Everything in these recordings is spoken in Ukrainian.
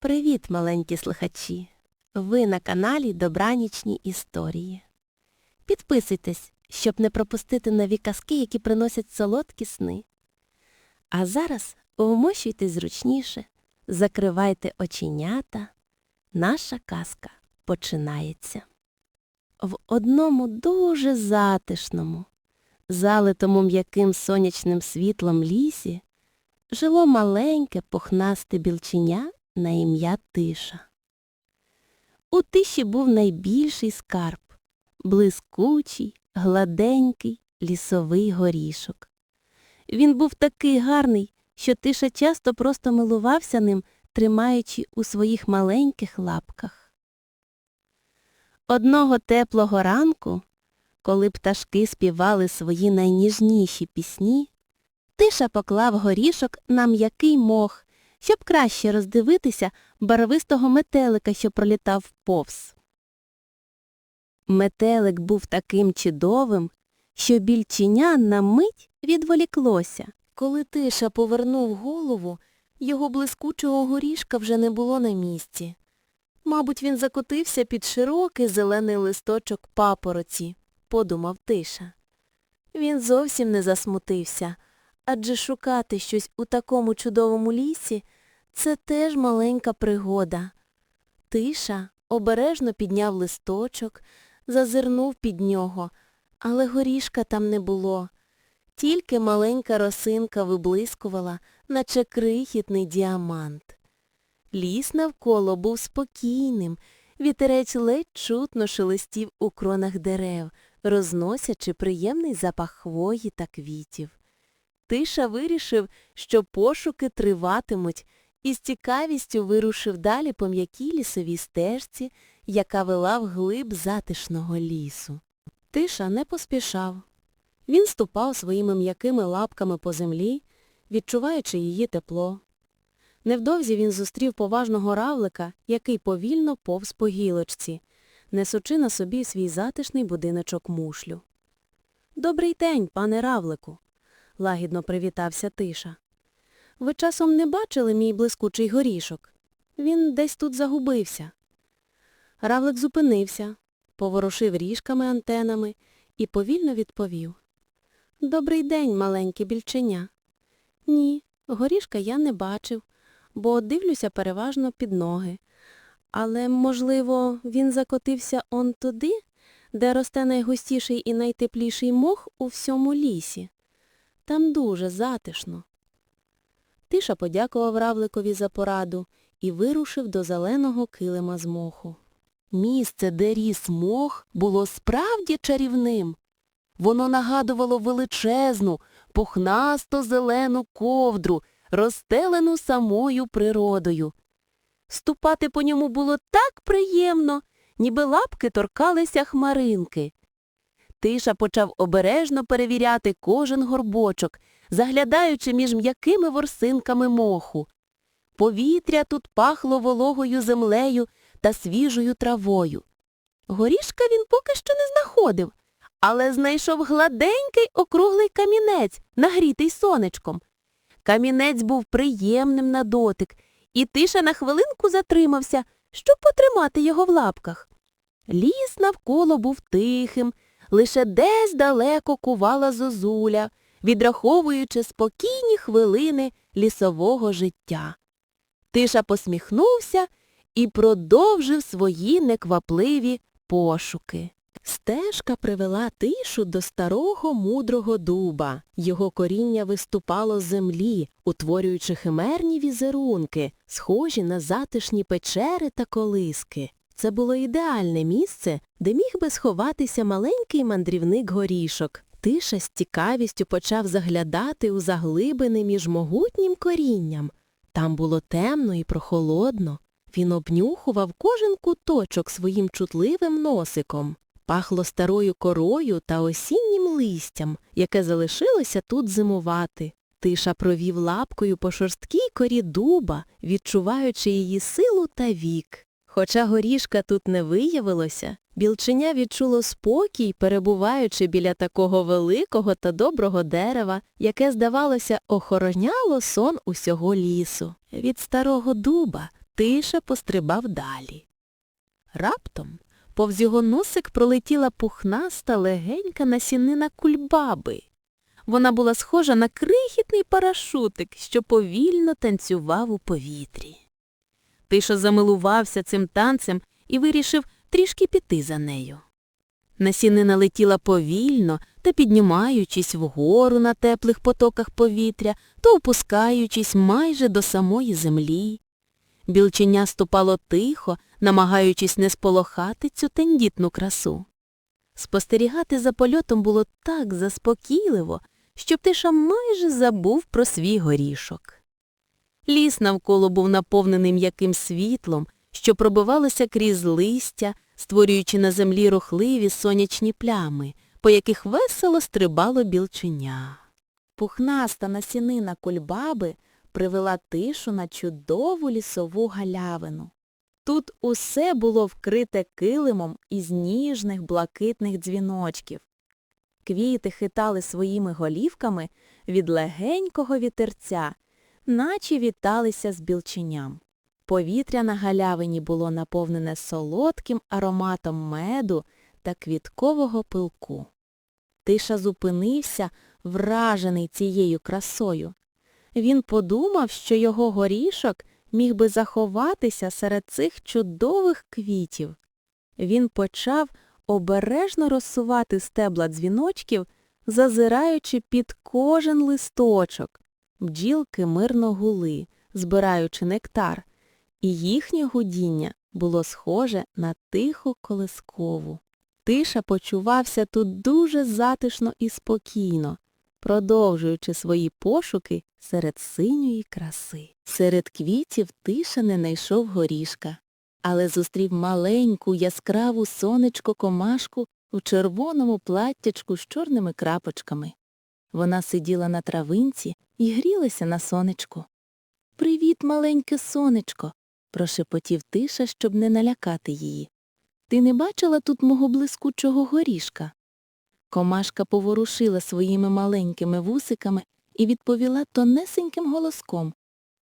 Привіт, маленькі слухачі! Ви на каналі Добранічні історії. Підписуйтесь, щоб не пропустити нові казки, які приносять солодкі сни. А зараз вмощуйтесь зручніше, закривайте оченята. Наша казка починається. В одному дуже затишному, залитому м'яким сонячним світлом лісі жило маленьке пухнасте білченя на ім'я Тиша. У тиші був найбільший скарб блискучий, гладенький лісовий горішок. Він був такий гарний, що Тиша часто просто милувався ним, тримаючи у своїх маленьких лапках. Одного теплого ранку, коли пташки співали свої найніжніші пісні, Тиша поклав горішок на м'який мох, щоб краще роздивитися барвистого метелика, що пролітав повз. Метелик був таким чудовим, що більченя на мить відволіклося. Коли тиша повернув голову, його блискучого горішка вже не було на місці. Мабуть, він закотився під широкий зелений листочок папороці, подумав тиша. Він зовсім не засмутився, адже шукати щось у такому чудовому лісі це теж маленька пригода. Тиша обережно підняв листочок, зазирнув під нього, але горішка там не було. Тільки маленька росинка виблискувала, наче крихітний діамант. Ліс навколо був спокійним, вітерець ледь чутно шелестів у кронах дерев, розносячи приємний запах хвої та квітів. Тиша вирішив, що пошуки триватимуть, і з цікавістю вирушив далі по м'якій лісовій стежці, яка вела вглиб затишного лісу. Тиша не поспішав. Він ступав своїми м'якими лапками по землі, відчуваючи її тепло. Невдовзі він зустрів поважного равлика, який повільно повз по гілочці, несучи на собі свій затишний будиночок мушлю. Добрий день, пане равлику, лагідно привітався тиша. Ви часом не бачили мій блискучий горішок? Він десь тут загубився. Равлик зупинився, поворушив ріжками антенами і повільно відповів. Добрий день, маленьке більченя. Ні, горішка я не бачив, бо дивлюся переважно під ноги. Але, можливо, він закотився он туди, де росте найгустіший і найтепліший мох у всьому лісі. Там дуже затишно. Тиша подякував равликові за пораду і вирушив до зеленого килима з моху. Місце, де ріс мох, було справді чарівним. Воно нагадувало величезну, пухнасто зелену ковдру, розстелену самою природою. Ступати по ньому було так приємно, ніби лапки торкалися хмаринки. Тиша почав обережно перевіряти кожен горбочок, заглядаючи між м'якими ворсинками моху. Повітря тут пахло вологою землею та свіжою травою. Горішка він поки що не знаходив, але знайшов гладенький округлий камінець, нагрітий сонечком. Камінець був приємним на дотик, і тиша на хвилинку затримався, щоб потримати його в лапках. Ліс навколо був тихим, лише десь далеко кувала зозуля, відраховуючи спокійні хвилини лісового життя. Тиша посміхнувся і продовжив свої неквапливі пошуки. Стежка привела тишу до старого мудрого дуба. Його коріння виступало з землі, утворюючи химерні візерунки, схожі на затишні печери та колиски. Це було ідеальне місце, де міг би сховатися маленький мандрівник горішок. Тиша з цікавістю почав заглядати у заглибини між могутнім корінням. Там було темно і прохолодно. Він обнюхував кожен куточок своїм чутливим носиком. Пахло старою корою та осіннім листям, яке залишилося тут зимувати. Тиша провів лапкою по шорсткій корі дуба, відчуваючи її силу та вік. Хоча горішка тут не виявилося, білченя відчуло спокій, перебуваючи біля такого великого та доброго дерева, яке, здавалося, охороняло сон усього лісу. Від старого дуба тиша пострибав далі. Раптом повз його носик пролетіла пухнаста легенька насінина кульбаби. Вона була схожа на крихітний парашутик, що повільно танцював у повітрі. Тиша замилувався цим танцем і вирішив трішки піти за нею. Насінина летіла повільно та піднімаючись вгору на теплих потоках повітря, то опускаючись майже до самої землі. Білченя ступало тихо, намагаючись не сполохати цю тендітну красу. Спостерігати за польотом було так заспокійливо, що птиша майже забув про свій горішок. Ліс навколо був наповнений м'яким світлом, що пробивалося крізь листя, створюючи на землі рухливі сонячні плями, по яких весело стрибало білченя. Пухнаста насінина кульбаби привела тишу на чудову лісову галявину. Тут усе було вкрите килимом із ніжних блакитних дзвіночків. Квіти хитали своїми голівками від легенького вітерця, наче віталися з білченям. Повітря на галявині було наповнене солодким ароматом меду та квіткового пилку. Тиша зупинився, вражений цією красою. Він подумав, що його горішок міг би заховатися серед цих чудових квітів. Він почав обережно розсувати стебла дзвіночків, зазираючи під кожен листочок. Бджілки мирно гули, збираючи нектар, і їхнє гудіння було схоже на тиху колискову. Тиша почувався тут дуже затишно і спокійно, продовжуючи свої пошуки серед синьої краси. Серед квітів тиша не найшов горішка, але зустрів маленьку яскраву сонечко комашку у червоному платтячку з чорними крапочками. Вона сиділа на травинці і грілася на сонечку. Привіт, маленьке сонечко, прошепотів тиша, щоб не налякати її. Ти не бачила тут мого блискучого горішка? Комашка поворушила своїми маленькими вусиками і відповіла тонесеньким голоском.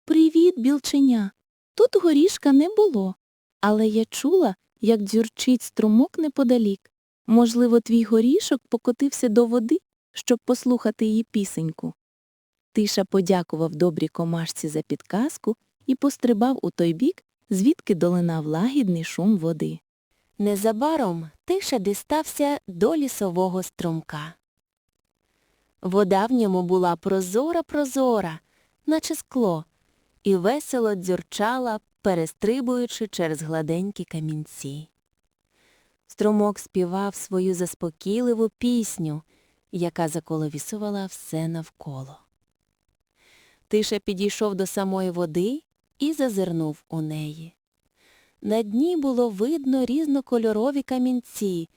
Привіт, білченя. Тут горішка не було, але я чула, як дзюрчить струмок неподалік. Можливо, твій горішок покотився до води, щоб послухати її пісеньку. Тиша подякував добрій комашці за підказку і пострибав у той бік, звідки долинав лагідний шум води. Незабаром тиша дістався до лісового струмка. Вода в ньому була прозора-прозора, наче скло, і весело дзюрчала, перестрибуючи через гладенькі камінці. Струмок співав свою заспокійливу пісню, яка заколовісувала все навколо. Тиша підійшов до самої води і зазирнув у неї. На дні було видно різнокольорові камінці,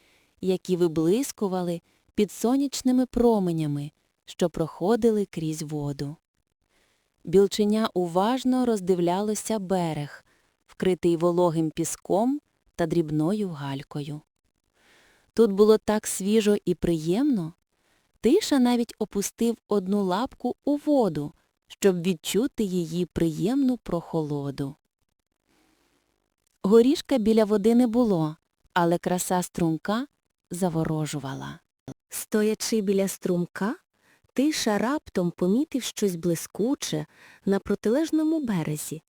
які виблискували під сонячними променями, що проходили крізь воду. Білченя уважно роздивлялося берег, вкритий вологим піском та дрібною галькою. Тут було так свіжо і приємно. Тиша навіть опустив одну лапку у воду, щоб відчути її приємну прохолоду. Горішка біля води не було, але краса струмка заворожувала. Стоячи біля струмка, тиша раптом помітив щось блискуче на протилежному березі.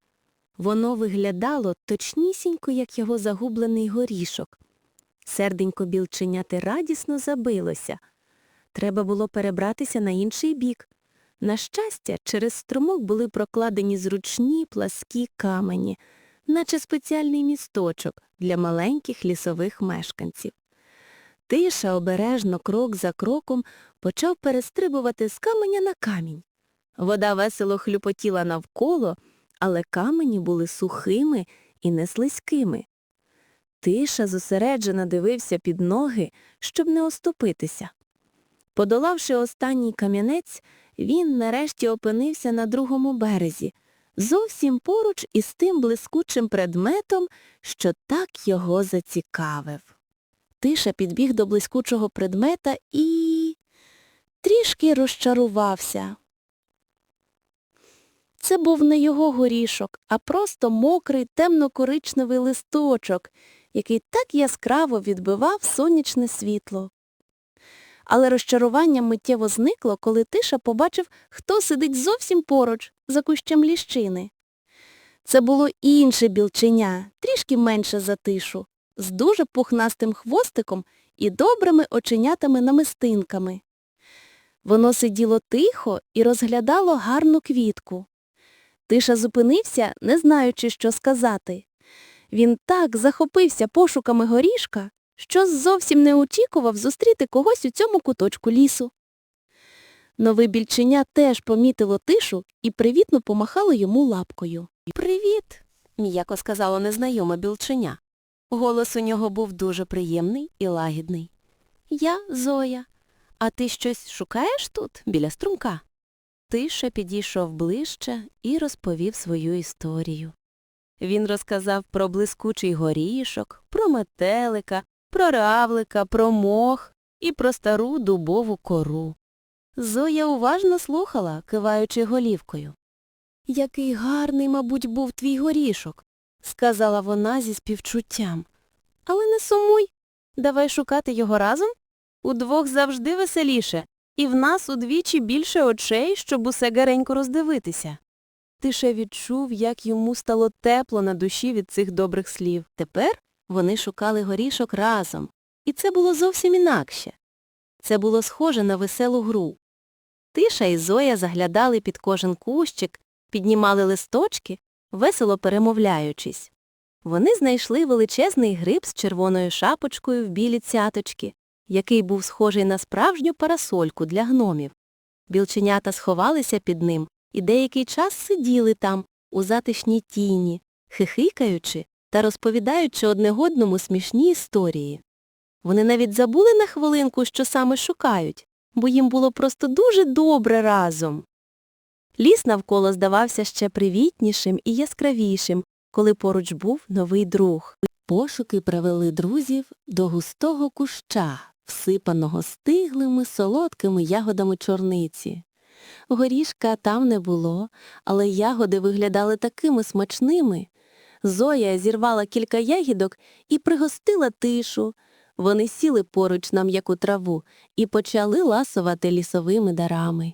Воно виглядало точнісінько, як його загублений горішок. Серденько білченяти радісно забилося. Треба було перебратися на інший бік. На щастя, через струмок були прокладені зручні пласкі камені, наче спеціальний місточок для маленьких лісових мешканців. Тиша обережно крок за кроком почав перестрибувати з каменя на камінь. Вода весело хлюпотіла навколо, але камені були сухими і не слизькими. Тиша зосереджено дивився під ноги, щоб не оступитися. Подолавши останній камінець, він нарешті опинився на другому березі, зовсім поруч із тим блискучим предметом, що так його зацікавив. Тиша підбіг до блискучого предмета і трішки розчарувався. Це був не його горішок, а просто мокрий темно-коричневий листочок, який так яскраво відбивав сонячне світло. Але розчарування миттєво зникло, коли Тиша побачив, хто сидить зовсім поруч, за кущем ліщини. Це було інше білченя, трішки менше за тишу, з дуже пухнастим хвостиком і добрими оченятами-намистинками. Воно сиділо тихо і розглядало гарну квітку. Тиша зупинився, не знаючи, що сказати. Він так захопився пошуками горішка, що зовсім не очікував зустріти когось у цьому куточку лісу. Нове більченя теж помітило тишу і привітно помахало йому лапкою. «Привіт!» – м'яко сказало незнайоме білченя. Голос у нього був дуже приємний і лагідний. Я Зоя. А ти щось шукаєш тут, біля струмка? Тиша підійшов ближче і розповів свою історію. Він розказав про блискучий горішок, про метелика, про равлика, про мох і про стару дубову кору. Зоя уважно слухала, киваючи голівкою. Який гарний, мабуть, був твій горішок, сказала вона зі співчуттям. Але не сумуй. Давай шукати його разом. Удвох завжди веселіше, і в нас удвічі більше очей, щоб усе гаренько роздивитися. Тише відчув, як йому стало тепло на душі від цих добрих слів. Тепер вони шукали горішок разом, і це було зовсім інакше. Це було схоже на веселу гру. Тиша і Зоя заглядали під кожен кущик, піднімали листочки, весело перемовляючись. Вони знайшли величезний гриб з червоною шапочкою в білі цяточки, який був схожий на справжню парасольку для гномів. Білченята сховалися під ним і деякий час сиділи там, у затишній тіні, хихикаючи та розповідаючи одне одному смішні історії. Вони навіть забули на хвилинку, що саме шукають, бо їм було просто дуже добре разом. Ліс навколо здавався ще привітнішим і яскравішим, коли поруч був новий друг. Пошуки привели друзів до густого куща, всипаного стиглими солодкими ягодами чорниці. Горішка там не було, але ягоди виглядали такими смачними. Зоя зірвала кілька ягідок і пригостила тишу. Вони сіли поруч на м'яку траву і почали ласувати лісовими дарами.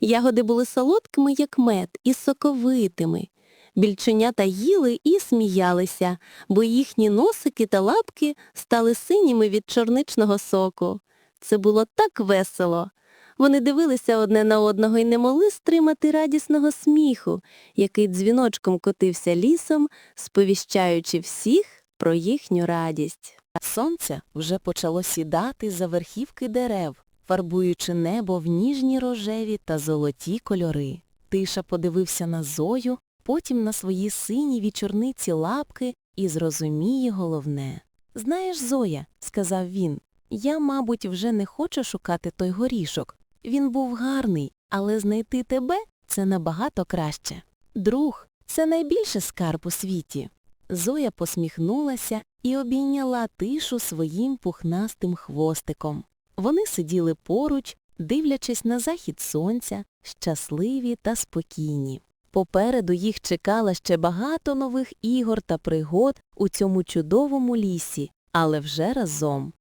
Ягоди були солодкими, як мед, і соковитими. Більченята їли і сміялися, бо їхні носики та лапки стали синіми від чорничного соку. Це було так весело. Вони дивилися одне на одного і не могли стримати радісного сміху, який дзвіночком котився лісом, сповіщаючи всіх про їхню радість. Сонце вже почало сідати за верхівки дерев, фарбуючи небо в ніжні рожеві та золоті кольори. Тиша подивився на Зою, потім на свої сині вічорниці лапки і зрозуміє головне. Знаєш, Зоя, сказав він, я, мабуть, вже не хочу шукати той горішок. Він був гарний, але знайти тебе це набагато краще. Друг це найбільше скарб у світі. Зоя посміхнулася і обійняла тишу своїм пухнастим хвостиком. Вони сиділи поруч, дивлячись на захід сонця, щасливі та спокійні. Попереду їх чекало ще багато нових ігор та пригод у цьому чудовому лісі, але вже разом.